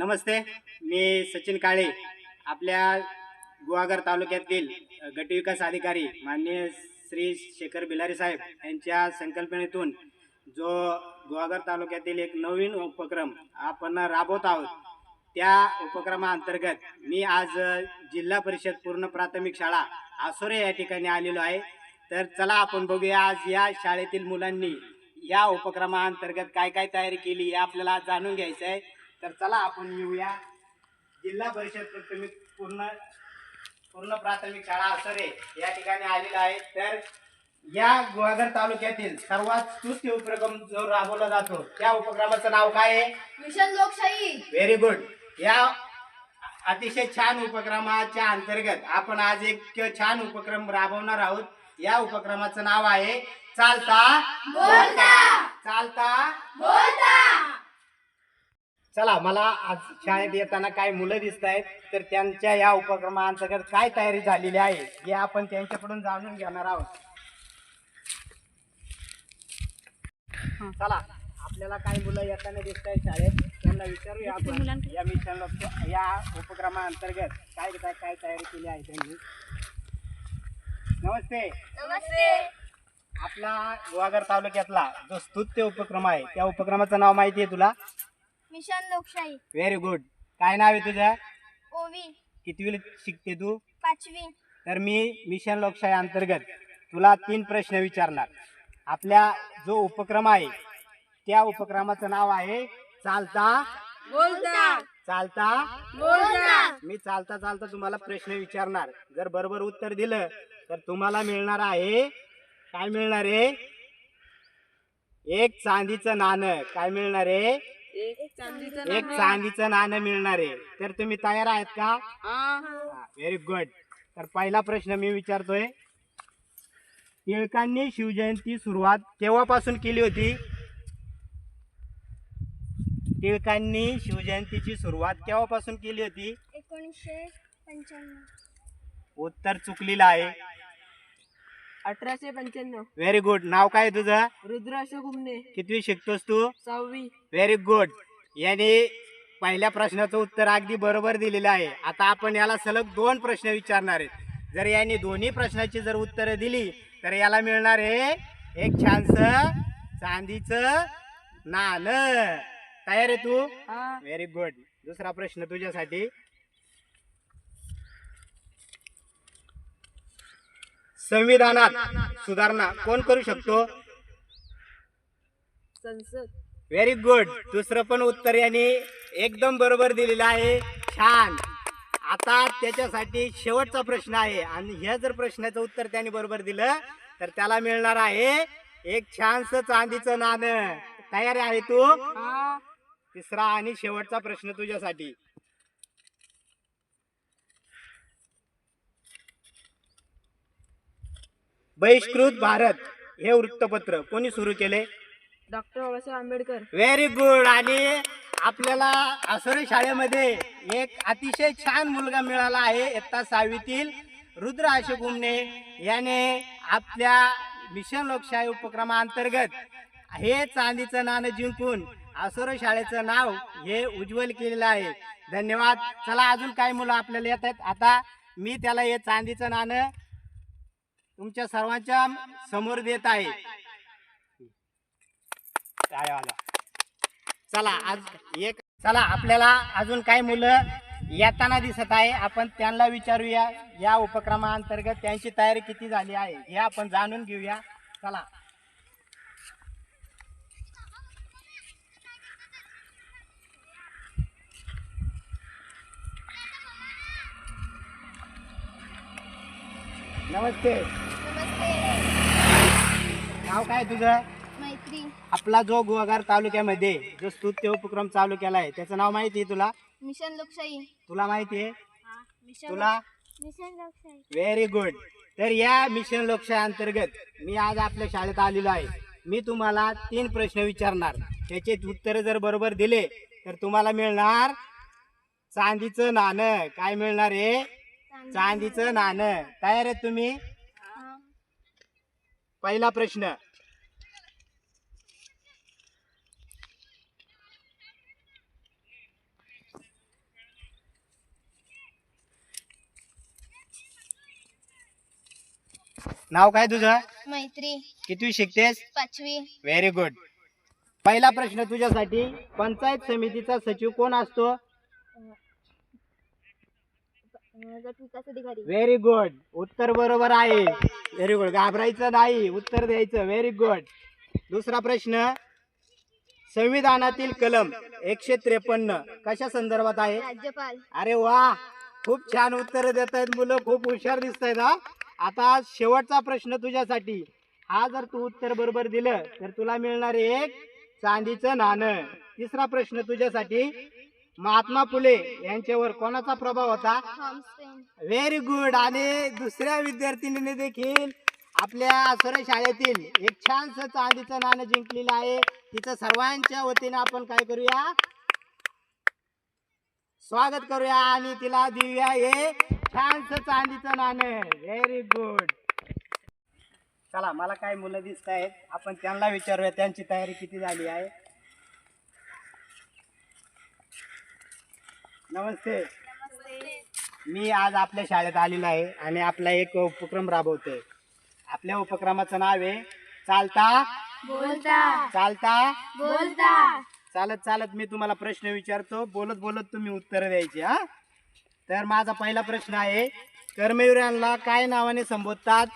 नमस्ते मी सचिन काळे आपल्या गुहागर तालुक्यातील गटविकास अधिकारी माननीय श्री शेखर बिलारी साहेब यांच्या संकल्पनेतून जो गुहागर तालुक्यातील एक नवीन उपक्रम आपण राबवत आहोत त्या उपक्रमाअंतर्गत मी आज जिल्हा परिषद पूर्ण प्राथमिक शाळा आसोरे या ठिकाणी आलेलो आहे. तर चला आपण बघूया आज या शाळेतील मुलांनी या उपक्रमाअंतर्गत काय काय तयारी केली हे आपल्याला जाणून घ्यायचं आहे तर चला आपण येऊया. जिल्हा परिषद प्राथमिक पूर्ण पूर्ण प्राथमिक शाळा असरे या ठिकाणी आलेला आहे तर या गुहागर तालुक्यातील सर्वात स्तुत्य उपक्रम जो राबवला जातो त्या उपक्रमाचं नाव काय आहे? मिशन लोकशाही. व्हेरी गुड या अतिशय छान उपक्रमाच्या अंतर्गत आपण आज एक छान उपक्रम राबवणार आहोत. या उपक्रमाचं नाव आहे चालता बोलता. चालता बोलता. चला मला आज शाळेत येताना काय मुलं दिसत आहेत तर त्यांच्या या उपक्रमाअंतर्गत काय तयारी झालेली आहे हे आपण त्यांच्याकडून जाणून घेणार आहोत. चला आपल्याला काही मुलं येताना दिसत आहेत शाळेत त्यांना विचारूया आपण या मिशन या उपक्रमाअंतर्गत काय काय काय तयारी केली आहे त्यांनी. नमस्ते. नमस्ते. आपला गुहागर तालुक्यातला जो स्तुत्य उपक्रम आहे त्या उपक्रमाचं नाव माहिती आहे तुला? मिशन लोकशाही. व्हेरी गुड काय नाव आहे तुझं? ओवी. कितवी शिकते तू? पाचवी. तर मी मिशन लोकशाही अंतर्गत तुला तीन प्रश्न विचारणार. आपल्या जो उपक्रम आहे त्या उपक्रमाचं नाव आहे चालता. बोलता. चालता. बोलता. मी चालता चालता तुम्हाला प्रश्न विचारणार. जर बरोबर उत्तर दिलं तर तुम्हाला मिळणार आहे काय मिळणार आहे? एक चांदीचं नाणं. काय मिळणार आहे? एक चांदीचं नाणं मिळणार. आहे. तर तुम्ही तयार आहेत का? व्हेरी गुड तर पहिला प्रश्न मी विचारतोय. टिळकांनी शिवजयंती सुरुवात केव्हापासून केली होती? टिळकांनी शिवजयंतीची सुरुवात केव्हापासून केली होती? एकोणीसशे पंच्याण्णव. उत्तर चुकलेलं आहे. अठराशे पंच्याण्णव. व्हेरी गुड नाव काय तुझं? रुद्र अशोक उमने कितवी शिकतोस तू? सहावी. व्हेरी गुड याने पहिल्या प्रश्नाचं उत्तर अगदी बरोबर दिलेलं आहे. आता आपण याला सलग दोन प्रश्न विचारणार आहेत. जर याने दोन्ही प्रश्नाची जर उत्तरं दिली तर याला मिळणार आहे एक छानस चांदीचं नाणं तयार आहे तू? हा. व्हेरी गुड दुसरा प्रश्न तुझ्यासाठी. संविधानात सुधारणा कोण करू शकतो? संसद. व्हेरी गुड दुसरं पण उत्तर यांनी एकदम बरोबर दिलेलं आहे. छान. आता त्याच्यासाठी शेवटचा प्रश्न आहे. आणि ह्या जर प्रश्नाचं उत्तर त्याने बरोबर दिलं तर त्याला मिळणार आहे एक छानस चांदीचं नाणं. तयार आहे तू? हा. तिसरा आणि शेवटचा प्रश्न तुझ्यासाठी. बहिष्कृत भारत हे वृत्तपत्र. कोणी सुरू केले? Doctor Babasaheb Ambedkar. Very good आणि आपल्याला आसोरे शाळेमध्ये एक अतिशय छान मुलगा मिळाला आहे इयत्ता सहावीतील रुद्र अशोक उमने याने आपल्या मिशन लोकशाही उपक्रमाअंतर्गत हे चांदीचं नाणं जिंकून आसोरे शाळेचं नाव हे उज्ज्वल केलेलं आहे. धन्यवाद. चला अजून काही मुलं आपल्याला येत आहेत. आता मी त्याला हे चांदीचं नाणं तुमच्या सर्वांच्या समोर देत आहे. चला आज एक चला आपल्याला अजून काही मुलं येताना दिसत आहे. आपण त्यांना विचारूया. या उपक्रमाअंतर्गत त्यांची तयारी किती झाली आहे हे आपण जाणून घेऊया. चला. नमस्ते. नाव काय तुझं? मैत्री आपला जो गुहागर तालुक्यामध्ये जो स्तुत्य उपक्रम चालू केला आहे त्याचं नाव माहिती आहे तुला? मिशन लोकशाही. तुला माहिती आहे? तुला? मिशन लोकशाही. व्हेरी गुड तर या मिशन लोकशाही अंतर्गत मी आज आपल्या शाळेत आलेलो आहे. मी तुम्हाला तीन प्रश्न विचारणार. त्याचे उत्तर जर बरोबर दिले तर तुम्हाला मिळणार चांदीचं नाणं. काय मिळणार आहे चांदीचं नाणं. तयार आहेत तुम्ही? पहिला प्रश्न. नाव काय तुझं? मैत्री. किती शिकतेस? पाचवी. व्हेरी गुड पहिला प्रश्न तुझ्यासाठी पंचायत समितीचा सचिव कोण असतो? गट विकास अधिकारी व्हेरी गुड उत्तर बरोबर आहे. व्हेरी गुड घाबरायचं नाही. उत्तर द्यायचं. व्हेरी गुड दुसरा प्रश्न. संविधानातील कलम एकशे त्रेपन्न कशा संदर्भात आहे? राज्यपाल. अरे वा! खूप छान उत्तर देत आहेत मुलं. खूप हुशार दिसत आहेत हा. आता शेवटचा प्रश्न तुझ्यासाठी. हा जर तू उत्तर बरोबर दिलं तर तुला मिळणार एक चांदीचं नाणं. तिसरा प्रश्न तुझ्यासाठी. महात्मा फुले यांच्यावर कोणाचा प्रभाव होता? व्हेरी गुड आणि दुसऱ्या विद्यार्थिनीने देखील आपल्या आसरा शाळेतील एक छानसं चांदीचं नाणं जिंकलेलं आहे. तिचं सर्वांच्या वतीने आपण काय करूया? स्वागत करूया आणि तिला देऊया हे छानसं चांदीचं नाणं. व्हेरी गुड चला मला काय मुलं दिसत आहेत आपण त्यांना विचारूया त्यांची तयारी किती झाली आहे? नमस्ते. मी आज आपल्या शाळेत आलेलो आहे आणि आपला एक उपक्रम राबवतोय. आपल्या उपक्रमाचं नाव आहे चालता. बोलता. चालता. बोलता. चालत चालत मी तुम्हाला प्रश्न विचारतो. बोलत बोलत तुम्ही उत्तर द्यायची हा? तर माझा पहिला प्रश्न आहे कर्मवीरांना काय नावाने संबोधतात?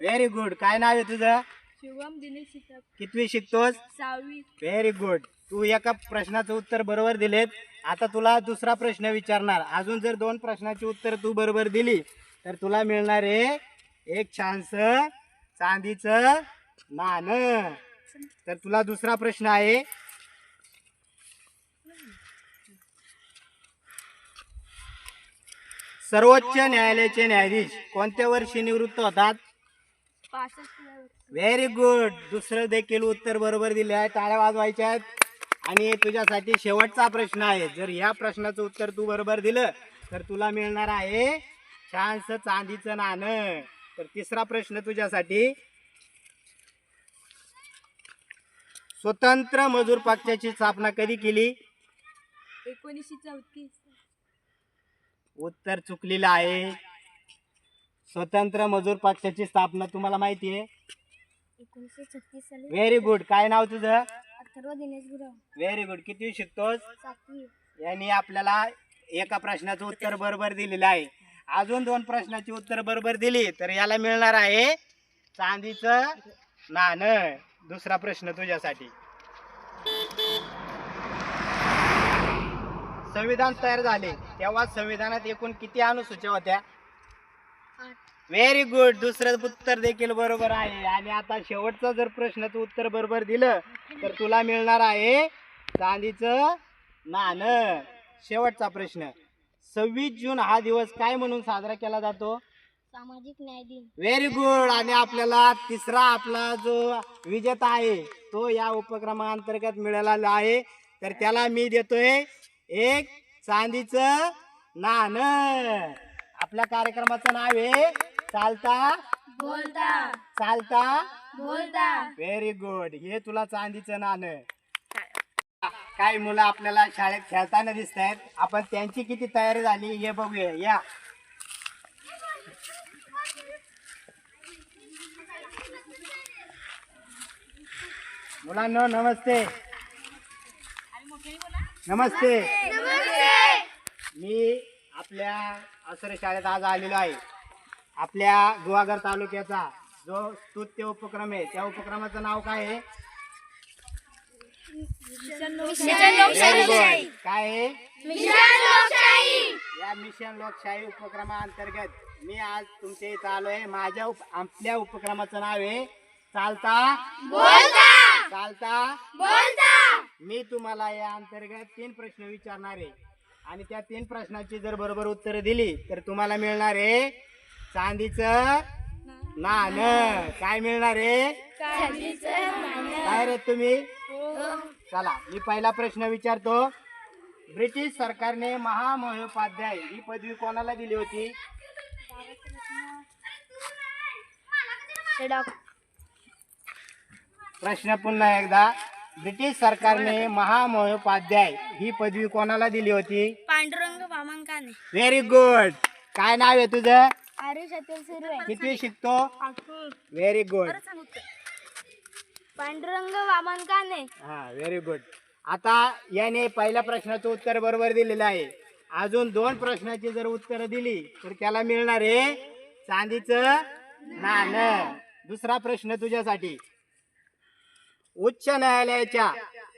व्हेरी गुड काय नाव आहे तुझं? शुभम दिनेश कितवी शिकतोस? सहावी. व्हेरी गुड तू एका प्रश्नाचं उत्तर बरोबर दिलेत. आता तुला दुसरा प्रश्न विचारणार. अजून जर दोन प्रश्नाची उत्तर तू बरोबर दिली तर तुला मिळणार आहे एक छानस चांदीचं नाणं तर तुला दुसरा प्रश्न आहे. सर्वोच्च न्यायालयाचे न्यायाधीश कोणत्या वर्षी निवृत्त होतात? पासष्ट. व्हेरी गुड दुसरं देखील उत्तर बरोबर दिले आहे. टाळ्या वाजवायच्या आहेत. आणि तुझ्यासाठी शेवटचा प्रश्न आहे. जर या प्रश्नाचं उत्तर तू बरोबर दिलं तर तुला मिळणार आहे छानसं चांदीचं नाणं. तर तिसरा प्रश्न तुझ्यासाठी. स्वतंत्र मजूर पक्षाची स्थापना कधी केली? एकोणीसशे चौतीस. उत्तर चुकलेलं आहे. स्वतंत्र मजूर पक्षाची स्थापना तुम्हाला माहिती आहे. एकोणीसशे छत्तीस साली व्हेरी गुड काय नाव तुझं? अथर्व दिनेश गुरव. व्हेरी गुड किती शिकतोस? सातवी. यांनी आपल्याला एका प्रश्नाचं उत्तर बरोबर दिलेलं आहे. अजून दोन प्रश्नाची उत्तर बरोबर दिली तर याला मिळणार आहे चांदीचं नाणं. दुसरा प्रश्न तुझ्यासाठी. संविधान तयार झाले. तेव्हा संविधानात एकूण किती अनुसूच्या होत्या? आठ. व्हेरी गुड दुसरं उत्तर देखील बरोबर आहे. आणि आता शेवटचा जर प्रश्नाचं उत्तर बरोबर दिलं तर तुला मिळणार आहे चांदीचं नाणं. शेवटचा प्रश्न. सव्वीस जून हा दिवस काय म्हणून साजरा केला जातो? सामाजिक न्याय दिन. व्हेरी गुड आणि आपल्याला तिसरा आपला जो विजेता आहे तो या उपक्रमाअंतर्गत मिळालेला आहे. तर त्याला मी देतोय एक चांदीचं नाणं. आपल्या कार्यक्रमाचं नाव आहे चालता? बोलता. चालता? बोलता. व्हेरी गुड हे तुला चांदीचं नाणं काही मुलं आपल्याला शाळेत खेळताना दिसत आहेत आपण त्यांची किती तयारी झाली हे बघूया. या. मुलांनो नमस्ते. नमस्ते. मी आपल्या आसरे शाळेत आज आलेलो आहे. आपल्या गुहागर तालुक्याचा जो स्तुत्य उपक्रम आहे त्या उपक्रमाचं नाव काय आहे. काय आहे? या मिशन लोकशाही उपक्रमाअंतर्गत मी आज तुमच्या इथं आलोय. माझ्या उप- आपल्या उपक्रमाचं नाव आहे चालता. चालता. मी तुम्हाला या अंतर्गत तीन प्रश्न विचारणार आहे. आणि त्या तीन प्रश्नाची जर बरोबर उत्तरं दिली तर तुम्हाला मिळणार आहे चांदीचं नाणं काय मिळणार आहे? काय रे तुम्ही? चला मी पहिला प्रश्न विचारतो. ब्रिटिश सरकारने महामहोपाध्याय ही पदवी कोणाला दिली होती? प्रश्न पुन्हा एकदा. ब्रिटिश सरकारने महामहोपाध्याय ही पदवी कोणाला दिली होती? पांडुरंग वामनकाने. व्हेरी गुड काय नाव आहे तुझं? किती शिकतो? व्हेरी गुड पांडुरंग वामन काने हा व्हेरी गुड आता याने पहिल्या प्रश्नाचं उत्तर बरोबर दिलेलं आहे. अजून दोन प्रश्नाची जर उत्तर दिली तर त्याला मिळणार आहे चांदीचं नाणं. दुसरा प्रश्न तुझ्यासाठी. उच्च न्यायालयाच्या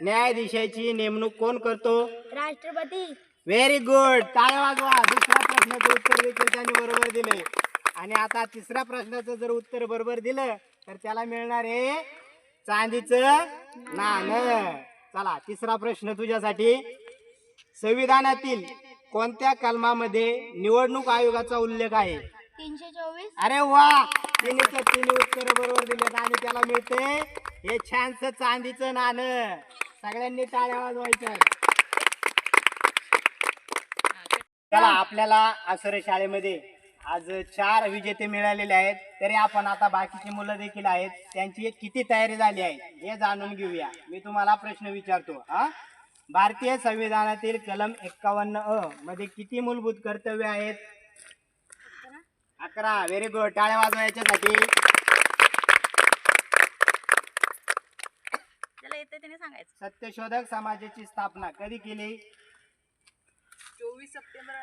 न्यायाधीशाची नेमणूक कोण करतो? राष्ट्रपती. व्हेरी गुड टाळ्या वाजवा. दुसऱ्या प्रश्नाचं उत्तर देखील त्यांनी बरोबर दिले आणि आता तिसऱ्या प्रश्नाचं जर उत्तर बरोबर दिलं तर त्याला मिळणार आहे चांदीचं नाणं. चला तिसरा प्रश्न तुझ्यासाठी. संविधानातील कोणत्या कलमामध्ये निवडणूक आयोगाचा उल्लेख आहे? तीनशे चोवीस. अरे वा! तिने तिने उत्तर बरोबर दिलेत आणि त्याला मिळते हे छानस चांदीचं नाणं. सगळ्यांनी टाळ्या वाजवायच्या. चला आपल्याला आसरे शाळेमध्ये आज चार विजेते मिळालेले आहेत. तरी आपण आता बाकीची मुलं देखील आहेत. त्यांची किती तयारी झाली आहे हे जाणून घेऊया. मी तुम्हाला प्रश्न विचारतो हा? भारतीय संविधानातील कलम एक्कावन्न अ मध्ये किती मूलभूत कर्तव्य आहेत? अकरा. व्हेरी गुड टाळ्या वाजवा याच्यासाठी. त्याला येते त्याने सांगायचं. सत्यशोधक समाजाची स्थापना कधी केली? चोवीस सप्टेंबर.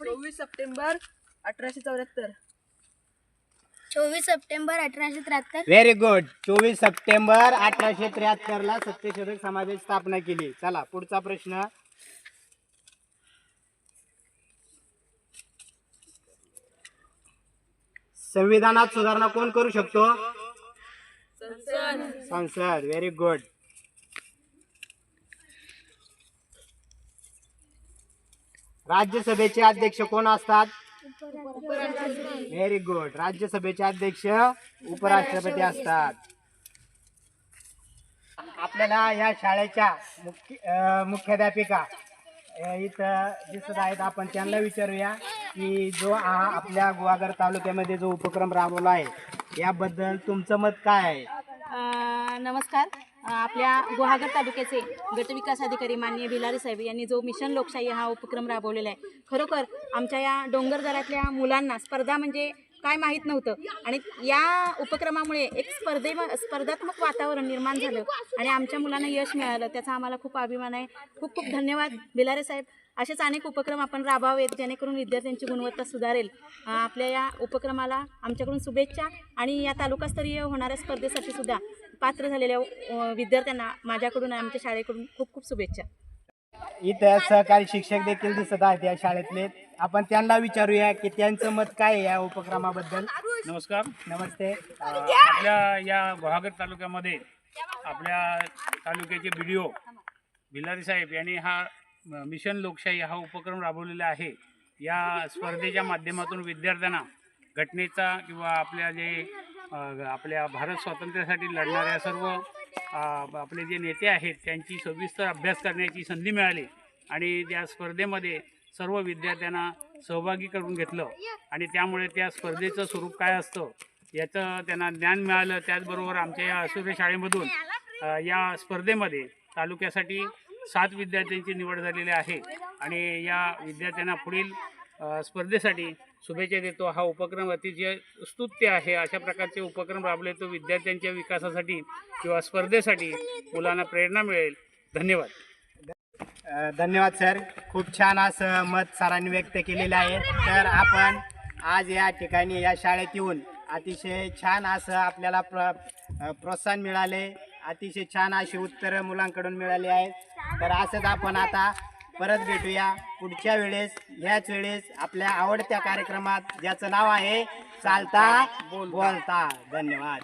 चोवीस सप्टेंबर अठराशे चौऱ्याहत्तर. चोवीस सप्टेंबर अठराशे त्र्याहत्तर. व्हेरी गुड चोवीस सप्टेंबर अठराशे त्र्याहत्तर ला सत्यशोधक समाजाची स्थापना केली. चला पुढचा प्रश्न. संविधानात सुधारणा कोण करू शकतो? संसद. व्हेरी गुड राज्यसभेचे अध्यक्ष कोण असतात? व्हेरी गुड राज्यसभेचे अध्यक्ष उपराष्ट्रपती असतात. आपल्याला या शाळेच्या मुख्य मुख्याध्यापिका इथं दिसत आहेत. आपण त्यांना विचारूया की जो हा आपल्या गुहागर तालुक्यामध्ये जो उपक्रम राबवला आहे याबद्दल तुमचं मत काय आहे? नमस्कार. आपल्या गुहागर तालुक्याचे गटविकास अधिकारी माननीय भिलारी साहेब यांनी जो मिशन लोकशाही हा उपक्रम राबवलेला आहे खरोखर आमच्या या डोंगरदऱ्यातल्या मुलांना स्पर्धा म्हणजे काय माहीत नव्हतं. आणि या उपक्रमामुळे एक स्पर्धे स्पर्धात्मक वातावरण निर्माण झालं आणि आमच्या मुलांना यश मिळालं. त्याचा आम्हाला खूप अभिमान आहे. खूप खूप धन्यवाद बिलारे साहेब. असेच अनेक उपक्रम आपण राबवावेत जेणेकरून विद्यार्थ्यांची गुणवत्ता सुधारेल. आपल्या या उपक्रमाला आमच्याकडून शुभेच्छा आणि या तालुकास्तरीय होणाऱ्या स्पर्धेसाठी सुद्धा पात्र झालेल्या विद्यार्थ्यांना माझ्याकडून आमच्या शाळेकडून खूप खूप शुभेच्छा. इथं सहकारी शिक्षक देखील दिसत आहेत या शाळेतले. आपण त्यांना विचारूया की त्यांचं मत काय आहे या उपक्रमाबद्दल. नमस्कार. नमस्ते. आपल्या या गुहागर तालुक्यामध्ये आपल्या तालुक्याचे बी डी ओ बिलारी साहेब यांनी हा मिशन लोकशाही हा उपक्रम राबवलेला आहे. या स्पर्धेच्या माध्यमातून विद्यार्थ्यांना घटनेचा किंवा आपल्या जे आपल्या भारत स्वातंत्र्यासाठी लढणाऱ्या सर्व आपले जे नेते आहेत त्यांची सविस्तर अभ्यास करण्याची संधी मिळाली आणि त्या स्पर्धेमध्ये सर्व विद्यार्थ्यांना सहभागी करून घेतलं. आणि त्यामुळे त्या स्पर्धेचं स्वरूप काय असतं याचं त्यांना ज्ञान मिळालं. त्याचबरोबर आमच्या या असुरे शाळेमधून या स्पर्धेमध्ये तालुक्यासाठी सात विद्यार्थ्यांची निवड झालेली आहे. आणि या विद्यार्थ्यांना पुढील स्पर्धेसाठी शुभेच्छा देतो. हा उपक्रम अतिशय स्तुत्य आहे. अशा प्रकारचे उपक्रम राबवले तो विद्यार्थ्यांच्या विकासासाठी किंवा स्पर्धेसाठी मुलांना प्रेरणा मिळेल. धन्यवाद. धन्यवाद सर. खूप छान असं मत सरांनी व्यक्त केलेलं आहे. तर आपण आज या ठिकाणी या शाळेत येऊन अतिशय छान असं आपल्याला प्र प्रोत्साहन मिळाले. अतिशय छान अशी उत्तरं मुलांकडून मिळाली आहेत. तर असंच आपण आता परत भेटूया. पुढच्या वेळेस ह्याच वेळेस आपल्या आवडत्या कार्यक्रमात ज्याचं नाव आहे चालता बोलता. धन्यवाद.